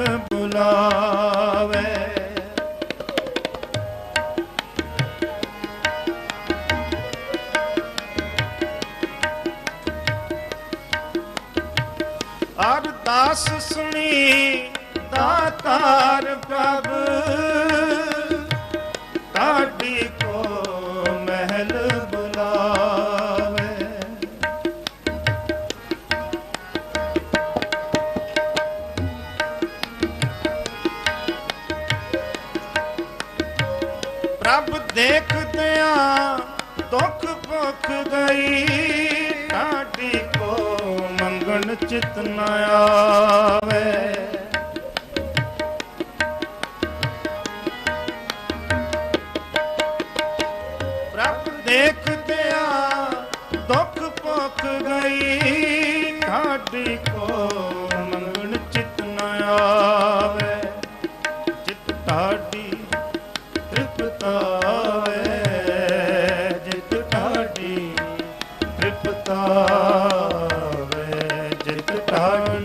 ਬੁਲਾਵੇ। ਅਰਦਾਸ ਸੁਣੀ ਦਾਤਾਰ ਪ੍ਰਭ ਪ੍ਰਭ ਦੇਖਦਿਆਂ ਦੁੱਖ ਭੁੱਖ ਗਈ ਸਾਡੀ ਕੋ ਮੰਗਣ ਚਿਤ ਨ ਆਵੇ। ਪ੍ਰਭ ਦੇਖਦਿਆਂ ਦੁੱਖ ਭੁੱਖ ਗਈ ਸਾਡੀ ਕੋ ਆਵੇ ਢਾਡੀ ਤ੍ਰਿਪਤਾ ਵੇ ਜਿਤ ਢਾਡੀ